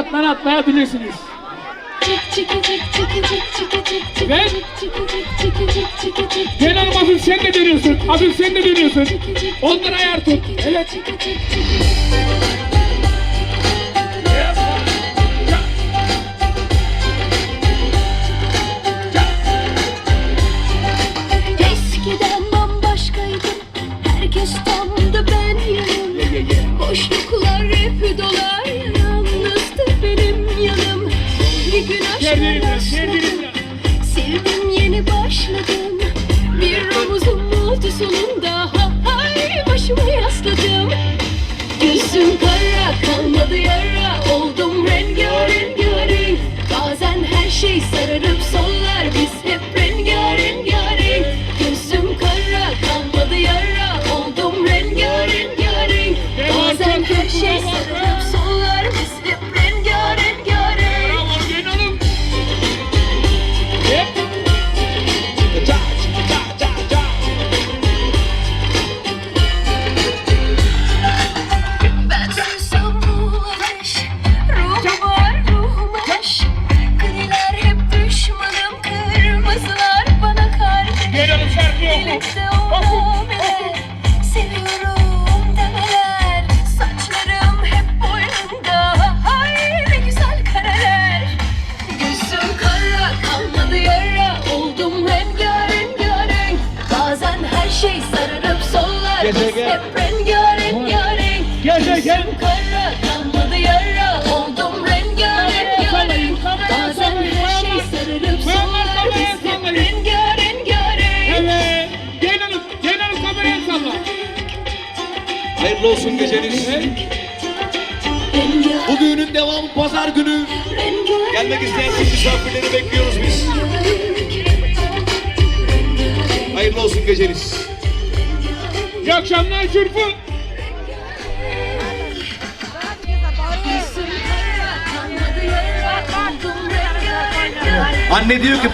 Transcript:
nakaratları atlayabilirsiniz. Ve Gel hanım hafif sen de dönüyorsun. Hafif sen de dönüyorsun. Onları ayar tut. Evet. Başladım. Bir omuzum oldu sonunda ha, Hay başımı yasladım. Gözüm kara kalmadı yara. Oldum rengarenk Bazen her şey sararıp sollar hep rengarenk gel. Kara kalmadı yara Oldum rengarenk kameraya Bazen her şey sararıp Bayanlar sollar kameraya Biz hep sallayın. rengarenk Evet. Gel hanım. Gel hanım kameraya salla. Hayırlı olsun geceniz. Bu düğünün devamı pazar günü. Gelmek isteyen tüm misafirleri bekliyoruz biz. Hayırlı olsun geceniz. İyi akşamlar Şurfu. Anne diyor ki